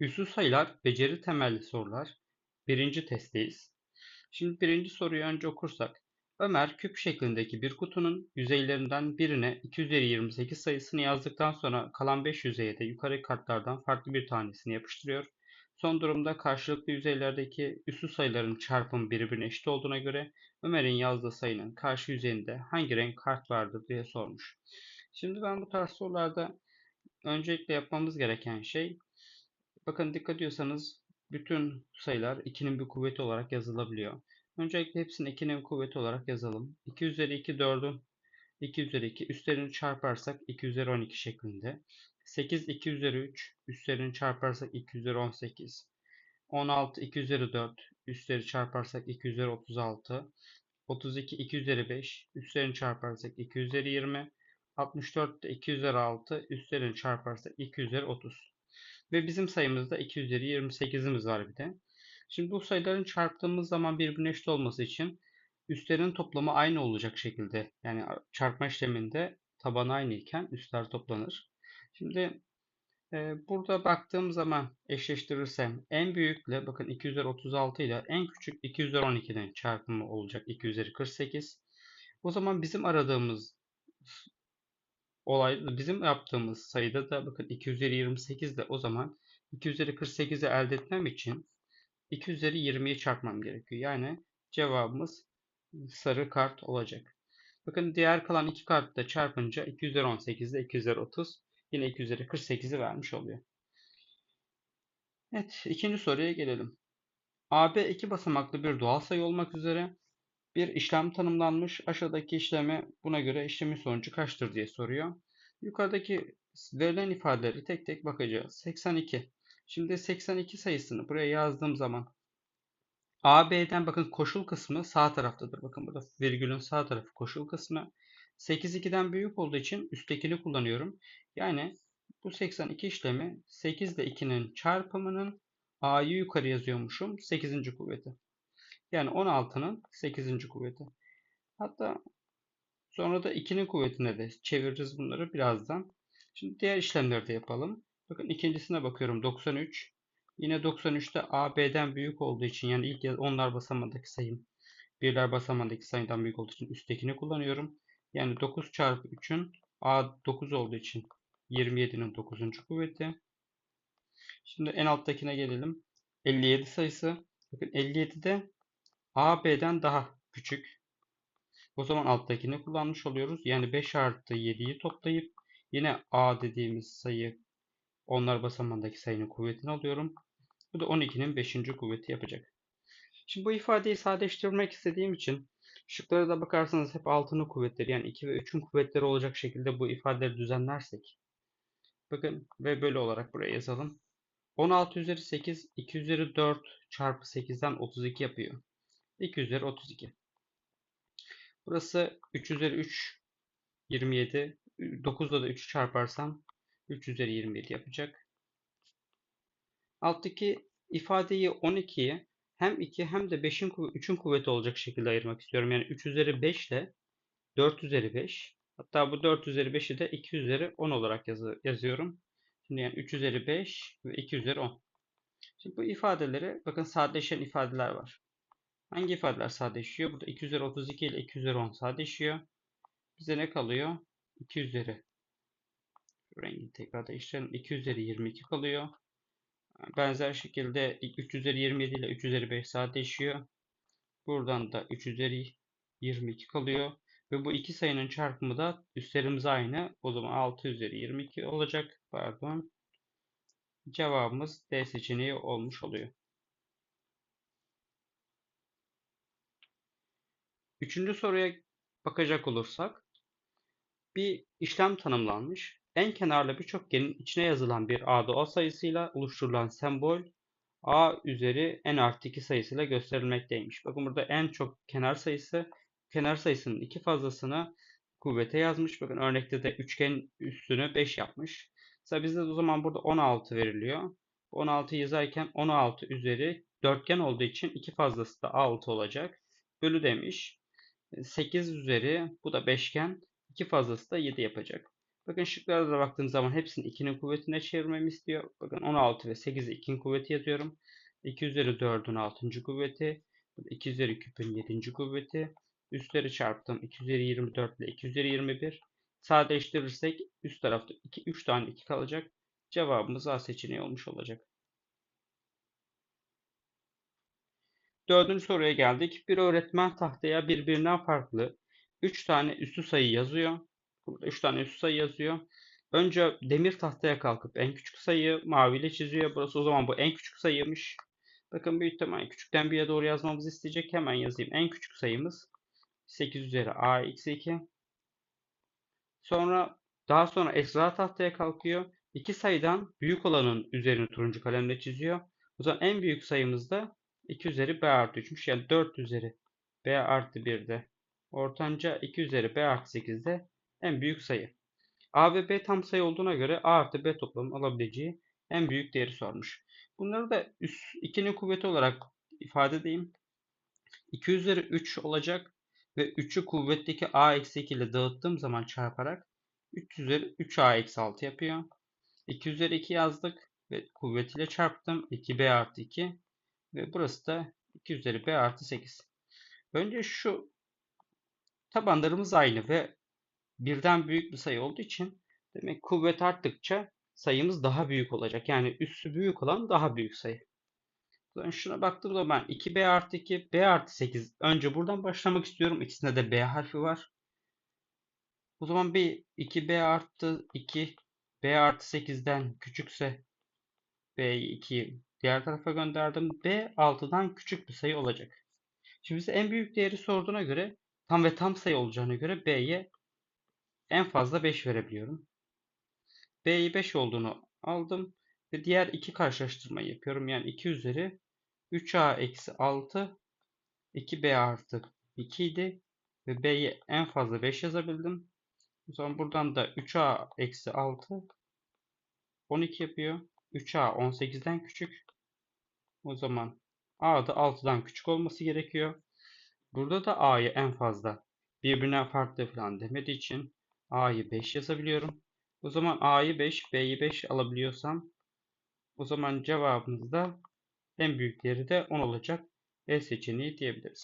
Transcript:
Üslü sayılar beceri temelli sorular. Birinci testteyiz. Şimdi birinci soruyu önce okursak. Ömer küp şeklindeki bir kutunun yüzeylerinden birine 2 üzeri 28 sayısını yazdıktan sonra kalan 5 yüzeye de yukarı kartlardan farklı bir tanesini yapıştırıyor. Son durumda karşılıklı yüzeylerdeki üslü sayıların çarpımı birbirine eşit olduğuna göre Ömer'in yazdığı sayının karşı yüzeyinde hangi renk kart vardır diye sormuş. Şimdi ben bu tarz sorularda öncelikle yapmamız gereken şey Bakın dikkat ediyorsanız bütün sayılar 2'nin bir kuvveti olarak yazılabiliyor. Öncelikle hepsini 2'nin bir kuvveti olarak yazalım. 2 üzeri 2 4'ün 2 üzeri 2 üstlerini çarparsak 2 üzeri 12 şeklinde. 8 2 üzeri 3 üstlerini çarparsak 2 üzeri 18. 16 2 üzeri 4 üstleri çarparsak 2 üzeri 36. 32 2 üzeri 5 üstlerini çarparsak 2 üzeri 20. 64 de 2 üzeri 6 üstlerini çarparsak 2 üzeri 30. Ve bizim sayımızda 2 üzeri 28'imiz var bir de. Şimdi bu sayıların çarptığımız zaman birbirine eşit olması için üstlerin toplamı aynı olacak şekilde yani çarpma işleminde taban aynı iken üstler toplanır. Şimdi e, burada baktığım zaman eşleştirirsem en büyükle bakın 2 üzeri 36 ile en küçük 2 üzeri 12'nin çarpımı olacak 2 üzeri 48. O zaman bizim aradığımız olay bizim yaptığımız sayıda da bakın 2 üzeri 28 de o zaman 2 üzeri 48'i elde etmem için 2 üzeri 20'yi çarpmam gerekiyor. Yani cevabımız sarı kart olacak. Bakın diğer kalan iki kartı da çarpınca 2 üzeri 18 ile 2 üzeri 30 yine 2 üzeri 48'i vermiş oluyor. Evet ikinci soruya gelelim. AB iki basamaklı bir doğal sayı olmak üzere bir işlem tanımlanmış. Aşağıdaki işlemi buna göre işlemin sonucu kaçtır diye soruyor. Yukarıdaki verilen ifadeleri tek tek bakacağız. 82. Şimdi 82 sayısını buraya yazdığım zaman AB'den bakın koşul kısmı sağ taraftadır. Bakın burada virgülün sağ tarafı koşul kısmı. 8 2'den büyük olduğu için üsttekini kullanıyorum. Yani bu 82 işlemi 8 ile 2'nin çarpımının A'yı yukarı yazıyormuşum. 8. kuvveti. Yani 16'nın 8. kuvveti. Hatta sonra da 2'nin kuvvetine de çeviririz bunları birazdan. Şimdi diğer işlemleri de yapalım. Bakın ikincisine bakıyorum 93. Yine 93'te AB'den büyük olduğu için yani ilk onlar basamandaki sayım birler basamandaki sayıdan büyük olduğu için üsttekini kullanıyorum. Yani 9 çarpı 3'ün A 9 olduğu için 27'nin 9. kuvveti. Şimdi en alttakine gelelim. 57 sayısı. Bakın 57'de A B'den daha küçük. O zaman alttakini kullanmış oluyoruz. Yani 5 artı 7'yi toplayıp yine A dediğimiz sayı onlar basamandaki sayının kuvvetini alıyorum. Bu da 12'nin 5. kuvveti yapacak. Şimdi bu ifadeyi sadeleştirmek istediğim için şıklara da bakarsanız hep 6'nın kuvvetleri yani 2 ve 3'ün kuvvetleri olacak şekilde bu ifadeleri düzenlersek. Bakın ve böyle olarak buraya yazalım. 16 üzeri 8 2 üzeri 4 çarpı 8'den 32 yapıyor. 2 üzeri 32. Burası 3 üzeri 3 27. 9'da da 3 çarparsam 3 üzeri 27 yapacak. Alttaki ifadeyi 12'ye hem 2 hem de 5'in 3'ün kuvveti olacak şekilde ayırmak istiyorum. Yani 3 üzeri 5 ile 4 üzeri 5. Hatta bu 4 üzeri 5'i de 2 üzeri 10 olarak yazı, yazıyorum. Şimdi yani 3 üzeri 5 ve 2 üzeri 10. Şimdi bu ifadeleri bakın sadeleşen ifadeler var. Hangi ifadeler sadeleşiyor? Burada 2 üzeri 32 ile 2 üzeri 10 sadeleşiyor. Bize ne kalıyor? 2 üzeri Şu tekrar değiştirelim. 2 üzeri 22 kalıyor. Benzer şekilde 3 üzeri 27 ile 3 üzeri 5 sadeleşiyor. Buradan da 3 üzeri 22 kalıyor. Ve bu iki sayının çarpımı da üstlerimiz aynı. O zaman 6 üzeri 22 olacak. Pardon. Cevabımız D seçeneği olmuş oluyor. Üçüncü soruya bakacak olursak bir işlem tanımlanmış. En kenarlı bir çokgenin içine yazılan bir A doğal sayısıyla oluşturulan sembol A üzeri n artı 2 sayısıyla gösterilmekteymiş. Bakın burada en çok kenar sayısı kenar sayısının iki fazlasını kuvvete yazmış. Bakın örnekte de üçgen üstünü 5 yapmış. Mesela bizde o zaman burada 16 veriliyor. 16 yazarken 16 üzeri dörtgen olduğu için iki fazlası da 6 olacak. Bölü demiş. 8 üzeri bu da beşgen. 2 fazlası da 7 yapacak. Bakın şıklara da baktığım zaman hepsini 2'nin kuvvetine çevirmemi istiyor. Bakın 16 ve 8'i 2'nin kuvveti yazıyorum. 2 üzeri 4'ün 6. kuvveti. 2 üzeri küpün 7. kuvveti. Üstleri çarptım. 2 üzeri 24 ile 2 üzeri 21. Sadeleştirirsek üst tarafta 2, 3 tane 2 kalacak. Cevabımız A seçeneği olmuş olacak. Dördüncü soruya geldik. Bir öğretmen tahtaya birbirinden farklı 3 tane üstü sayı yazıyor. Burada 3 tane üstü sayı yazıyor. Önce demir tahtaya kalkıp en küçük sayıyı maviyle çiziyor. Burası o zaman bu en küçük sayıymış. Bakın büyük ihtimalle küçükten bir'e doğru yazmamızı isteyecek. Hemen yazayım. En küçük sayımız 8 üzeri a eksi 2. Sonra daha sonra Esra tahtaya kalkıyor. İki sayıdan büyük olanın üzerini turuncu kalemle çiziyor. O zaman en büyük sayımız da 2 üzeri b artı 3'müş. Yani 4 üzeri b artı 1'de. Ortanca 2 üzeri b artı 8'de en büyük sayı. A ve B tam sayı olduğuna göre A artı B toplamının alabileceği en büyük değeri sormuş. Bunları da üst 2'nin kuvveti olarak ifade edeyim. 2 üzeri 3 olacak ve 3'ü kuvvetteki A eksi 2 ile dağıttığım zaman çarparak 3 üzeri 3A eksi 6 yapıyor. 2 üzeri 2 yazdık ve kuvvetiyle çarptım. 2B artı 2 ve burası da 2 üzeri B artı 8. Önce şu tabanlarımız aynı ve birden büyük bir sayı olduğu için demek kuvvet arttıkça sayımız daha büyük olacak. Yani üssü büyük olan daha büyük sayı. Ben şuna baktığım zaman 2b artı 2, b artı 8. Önce buradan başlamak istiyorum. İkisinde de b harfi var. O zaman bir 2b artı 2, b artı 8'den küçükse b'yi 2'yi diğer tarafa gönderdim. b 6'dan küçük bir sayı olacak. Şimdi bize en büyük değeri sorduğuna göre tam ve tam sayı olacağına göre b'ye en fazla 5 verebiliyorum. b'yi 5 olduğunu aldım. Ve diğer iki karşılaştırmayı yapıyorum. Yani 2 üzeri 3a eksi 6 2b artı 2 idi. Ve b'yi en fazla 5 yazabildim. O zaman buradan da 3a eksi 6 12 yapıyor. 3a 18'den küçük. O zaman a da 6'dan küçük olması gerekiyor. Burada da a'yı en fazla birbirine farklı falan demediği için a'yı 5 yazabiliyorum. O zaman a'yı 5, b'yi 5 alabiliyorsam o zaman cevabımız da en büyük değeri de 10 olacak. E seçeneği diyebiliriz.